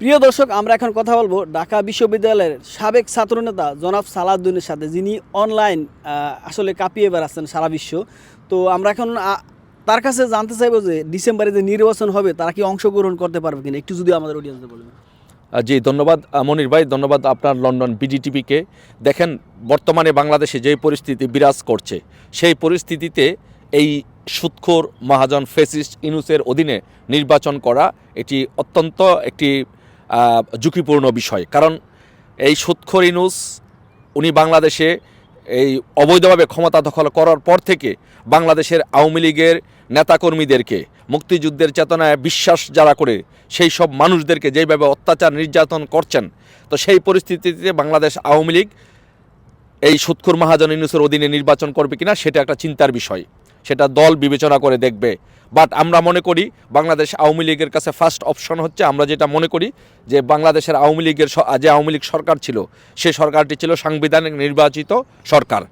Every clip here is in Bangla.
প্রিয় দর্শক, আমরা এখন কথা বলব ঢাকা বিশ্ববিদ্যালয়ের সাবেক ছাত্রনেতা জনাব সালাউদ্দিনের সাথে, যিনি অনলাইন আসলে কাঁপিয়ে বেড়াচ্ছেন সারা বিশ্ব। তো আমরা এখন তার কাছে জানতে চাইব যে ডিসেম্বরে যে নির্বাচন হবে, তারা কি অংশগ্রহণ করতে পারবে কিনা? একটু যদি আমাদের অডিয়েন্সে বলবেন জি, ধন্যবাদ মনির ভাই, ধন্যবাদ আপনার লন্ডন বিডিটিভিকে দেখেন, বর্তমানে বাংলাদেশে যে পরিস্থিতি বিরাজ করছে, সেই পরিস্থিতিতে এই সুৎখোর মহাজন ফেসিস্ট ইনুসের অধীনে নির্বাচন করা, এটি অত্যন্ত একটি ঝুঁকিপূর্ণ বিষয়। কারণ এই সুৎখোর ইনুস, উনি বাংলাদেশে এই অবৈধভাবে ক্ষমতা দখল করার পর থেকে বাংলাদেশের আওয়ামী লীগের নেতাকর্মীদেরকে, মুক্তিযুদ্ধের চেতনায় বিশ্বাস যারা করে, সেই সব মানুষদেরকে যেভাবে অত্যাচার নির্যাতন করছেন, তো সেই পরিস্থিতিতে বাংলাদেশ আওয়ামী লীগ এই সুৎখুর মহাজন ইউনুসের অধীনে নির্বাচন করবে কিনা, সেটা একটা চিন্তার বিষয়। সেটা দল বিবেচনা করে দেখবে। বাট আমরা মনে করি বাংলাদেশ আওয়ামী লীগের কাছে ফার্স্ট অপশন হচ্ছে, আমরা যেটা মনে করি যে বাংলাদেশের আওয়ামী লীগের যে আওয়ামী লীগ সরকার ছিল, সে সরকারটি ছিল সাংবিধানিক নির্বাচিত সরকার।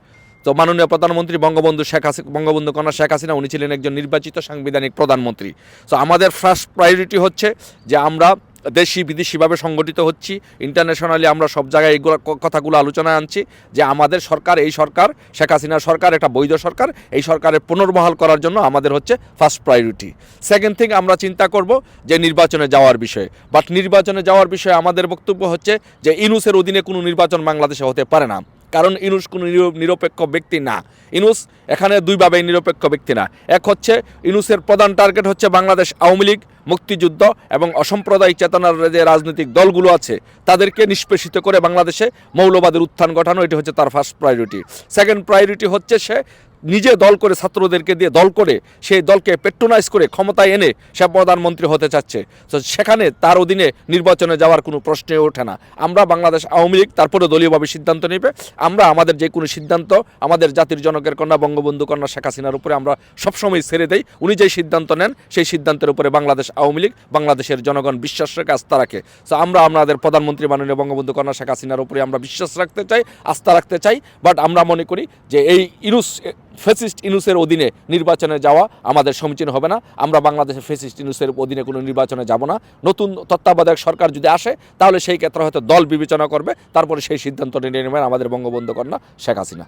তো মাননীয় প্রধানমন্ত্রী বঙ্গবন্ধু শেখ হাসিনা বঙ্গবন্ধু কন্যা শেখ হাসিনা, উনি ছিলেন একজন নির্বাচিত সাংবিধানিক প্রধানমন্ত্রী। তো আমাদের ফার্স্ট প্রায়োরিটি হচ্ছে যে আমরা দেশি বিদেশিভাবে সংগঠিত হচ্ছি। ইন্টারন্যাশনালি আমরা সব জায়গায় এইগুলো কথাগুলো আলোচনায় আনছি যে আমাদের সরকার, এই সরকার, শেখ হাসিনা সরকার, একটা বৈধ সরকার, এই সরকারের পুনর্বহাল করার জন্য আমাদের হচ্ছে ফার্স্ট প্রায়োরিটি সেকেন্ড থিং আমরা চিন্তা করব যে নির্বাচনে যাওয়ার বিষয়ে। বাট নির্বাচনে যাওয়ার বিষয়ে আমাদের বক্তব্য হচ্ছে যে ইনুসের অধীনে কোনো নির্বাচন বাংলাদেশে হতে পারে না। কারণ ইনুস কোনো নির- নিরপেক্ষ ব্যক্তি না। ইনুস এখানে দুইভাবেই নিরপেক্ষ ব্যক্তি না। এক হচ্ছে ইনুসের প্রধান টার্গেট হচ্ছে বাংলাদেশ আওয়ামী লীগ, মুক্তিযুদ্ধ এবং অসম্প্রদায়িক চেতনার যে রাজনৈতিক দলগুলো আছে, তাদেরকে নিষ্পেষিত করে বাংলাদেশে মৌলবাদের উত্থান ঘটানো, এটি হচ্ছে তার ফার্স্ট প্রায়োরিটি সেকেন্ড প্রায়োরিটি হচ্ছে সে নিজে দল করে ছাত্রদেরকে দিয়ে দল করে সেই দলকে পেট্রোনাইজ করে ক্ষমতায় এনে সে প্রধানমন্ত্রী হতে চাচ্ছে। তো সেখানে তার অধীনে নির্বাচনে যাওয়ার কোনো প্রশ্নই ওঠে না। আমরা বাংলাদেশ আওয়ামী লীগ, তারপরে দলীয়ভাবে সিদ্ধান্ত নেবে। আমরা আমাদের যে কোনো সিদ্ধান্ত, আমাদের জাতির জনকের কন্যা, বঙ্গবন্ধু কন্যা শেখ হাসিনার উপরে আমরা সবসময় ছেড়ে দেই। উনি যেই সিদ্ধান্ত নেন, সেই সিদ্ধান্তের উপরে বাংলাদেশ আওয়ামী লীগ, বাংলাদেশের জনগণ বিশ্বাস রেখে, আস্থা রাখে। তো আমরা আমাদের প্রধানমন্ত্রী মাননীয় বঙ্গবন্ধু কন্যা শেখ হাসিনার উপরে আমরা বিশ্বাস রাখতে চাই, আস্থা রাখতে চাই। বাট আমরা মনে করি যে এই ইনুস ফেসিস্ট ইনুসের অধীনে নির্বাচনে যাওয়া আমাদের সমীচীন হবে না। আমরা বাংলাদেশের ফেসিস্ট ইনুসের অধীনে কোনো নির্বাচনে যাব না। নতুন তত্ত্বাবধায়ক সরকার যদি আসে, তাহলে সেই ক্ষেত্রে হয়তো দল বিবেচনা করবে। তারপরে সেই সিদ্ধান্ত নিয়ে নেবেন আমাদের বঙ্গবন্ধু কন্যা শেখ হাসিনা।